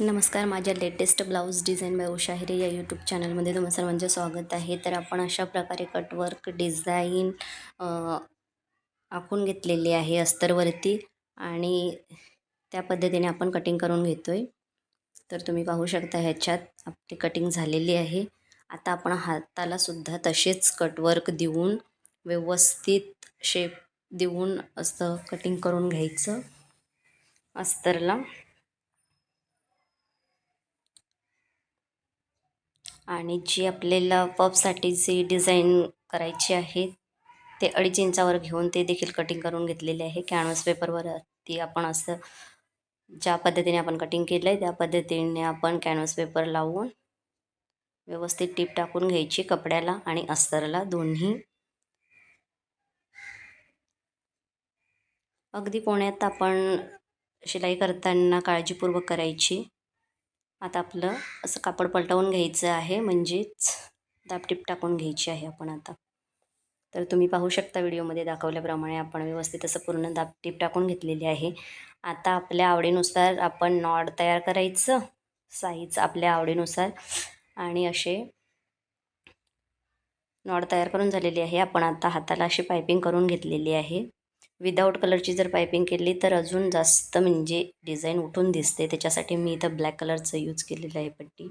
नमस्कार माझ्या latest blouse design by Usha Hire या यूट्यूब चॅनलमध्ये तुम्हाला सर्वांचे स्वागत आहे. तर आपण अशा प्रकारे कटवर्क डिझाईन आखून घेतलेली आहे अस्तरवरती आणि त्या पद्धतीने आपण कटिंग करून घेतो आहे तर तुम्ही पाहू शकता ह्याच्यात आपली कटिंग झालेली आहे. आता आपण हातालासुद्धा तसेच कटवर्क देऊन व्यवस्थित शेप देऊन असं कटिंग करून घ्यायचं अस्तरला. आणि जी आपल्याला पफसाठी जी डिझाईन करायची आहे ते अडीच इंचावर घेऊन ते देखील कटिंग करून घेतलेले आहे. कॅनव्हस पेपरवर ती आपण असं ज्या पद्धतीने आपण कटिंग केलं आहे त्या पद्धतीने आपण कॅनव्हस पेपर लावून व्यवस्थित टीप टाकून घ्यायची कपड्याला आणि अस्तरला दोन्ही. अगदी कोण्यात आपण शिलाई करताना काळजीपूर्वक करायची. आता आपलं असं कापड पलटवून घ्यायचं आहे म्हणजेच दाबटीप टाकून घ्यायची आहे आपण आता. तर तुम्ही पाहू शकता व्हिडिओमध्ये दाखवल्याप्रमाणे आपण व्यवस्थित असं पूर्ण दाबटीप टाकून घेतलेली आहे. आता आपल्या आवडीनुसार आपण नॉड तयार करायचं साईज आपल्या आवडीनुसार. आणि असे नॉड तयार करून झालेली आहे. आपण आता हाताला अशी पायपिंग करून घेतलेली आहे. विदाऊट कलरची जर पायपिंग केली तर अजून जास्त म्हणजे डिझाईन उठून दिसते. त्याच्यासाठी मी इथं ब्लॅक कलरचं यूज केलेलं आहे पट्टी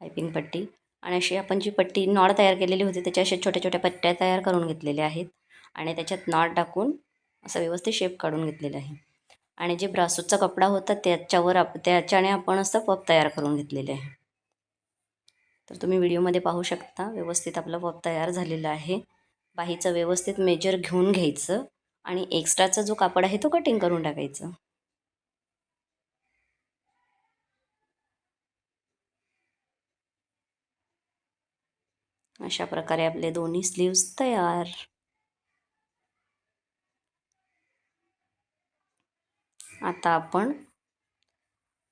पायपिंग पट्टी. आणि अशी आपण जी पट्टी नॉड तयार केलेली होती त्याच्या अशा छोट्या छोट्या पट्ट्या तयार करून घेतलेल्या आहेत. आणि त्याच्यात नॉड टाकून असं व्यवस्थित शेप काढून घेतलेलं आहे. आणि जे ब्रासूचा कपडा होता त्याच्यावर आप त्याच्याने आपण असं पप तयार करून घेतलेले आहे. तर तुम्ही व्हिडिओमध्ये पाहू शकता व्यवस्थित आपलं पप तयार झालेलं आहे. बाहीचं व्यवस्थित मेजर घेऊन घ्यायचं. आणि एक्स्ट्राचा जो कापड आहे तो कटिंग करून टाकायचं. अशा प्रकारे आपले दोन्ही स्लीव्स तयार. आता आपण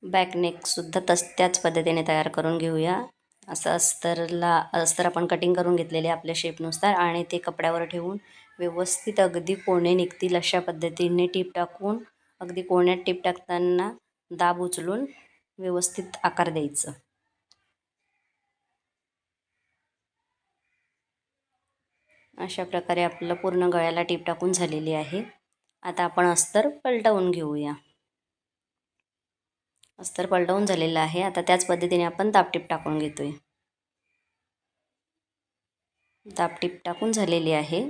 बॅकनेकसुद्धा तस त्याच पद्धतीने तयार करून घेऊया. असं अस्तरला अस्तर आपण कटिंग करून घेतलेले आपल्या शेपनुसार आणि ते कपड्यावर ठेवून व्यवस्थित अगदी कोणे निघतील अशा पद्धतीने टीप टाकून अगदी कोण्यात टीप टाकताना दाब उचलून व्यवस्थित आकार द्यायचं. अशा प्रकारे आपलं पूर्ण गळ्याला टीप टाकून झालेली आहे. आता आपण अस्तर पलटवून घेऊया. अस्तर पलटवून झालेलं आहे. आता त्याच पद्धतीने आपण दापटीप टाकून घेतोय. दापटीप टाकून झालेली आहे.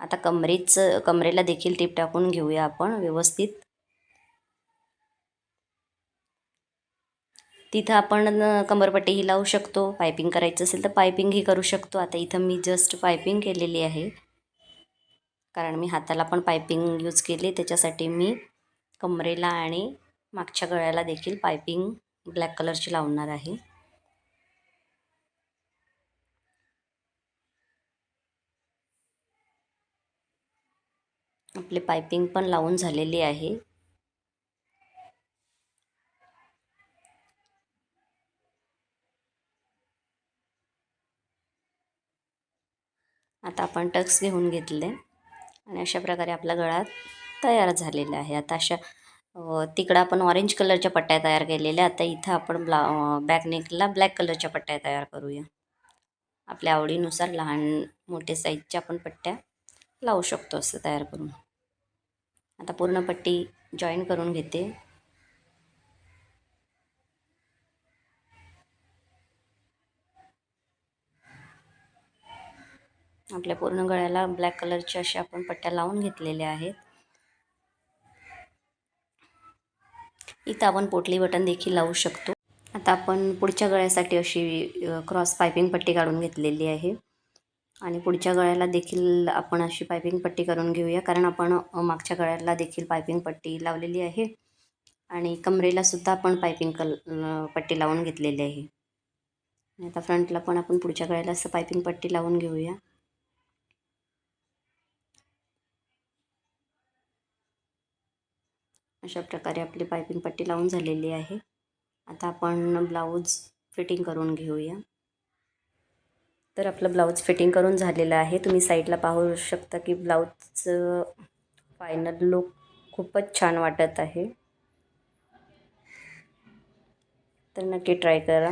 आता कमरेचं कमरेला देखील टीप टाकून घेऊया आपण व्यवस्थित. तिथं आपण कमरपट्टीही लावू शकतो. पायपिंग करायचं असेल तर पायपिंगही करू शकतो. आता इथं मी जस्ट पायपिंग केलेली आहे. कारण मी हाताला पण पायपिंग यूज केली. त्याच्यासाठी मी कमरेला आणि मागच्या गळ्याला देखील पायपिंग ब्लॅक कलरची लावणार आहे. आपली पायपिंग पण लावून झालेली आहे. आता आपण टक्स घेऊन घेतले आणि अशा प्रकारे आपला गळा तयार झालेला आहे. आता अशा तिकडं आपण ऑरेंज कलरच्या पट्ट्या तयार केलेल्या. आता इथं आपण ब्ला बॅकनेकला ब्लॅक कलरच्या पट्ट्या तयार करूया. आपल्या आवडीनुसार लहान मोठे साईजच्या आपण पट्ट्या लावू शकतो असं तयार करून. आता पूर्ण पट्टी जॉईन करून घेते. आपल्या पूर्ण गळ्याला ब्लॅक कलरच्या अशा आपण पट्ट्या लावून घेतलेल्या आहेत. इथं आपण पोटली बटन देखील लावू शकतो. आता आपण पुढच्या गळ्यासाठी अशी क्रॉस पायपिंग पट्टी काढून घेतलेली आहे. आणि पुढच्या गळ्याला देखील आपण अशी पायपिंग पट्टी करून घेऊया कारण आपण मागच्या गळ्याला देखील पायपिंग पट्टी लावलेली आहे. आणि कमरेला सुद्धा आपण पायपिंग कल पट्टी लावून घेतलेली आहे. आता फ्रंटला पण आपण पुढच्या गळ्याला असं पायपिंग पट्टी लावून घेऊया. अशा प्रकारे आपली पायपिंग पट्टी लावून झालेली आहे. आता आपण ब्लाऊज फिटिंग करून घेऊया. तर आपलं ब्लाऊज फिटिंग करून झालेलं आहे. तुम्ही साईडला पाहू शकता की ब्लाऊजचं फायनल लुक खूपच छान वाटत आहे. तर नक्की ट्राय करा.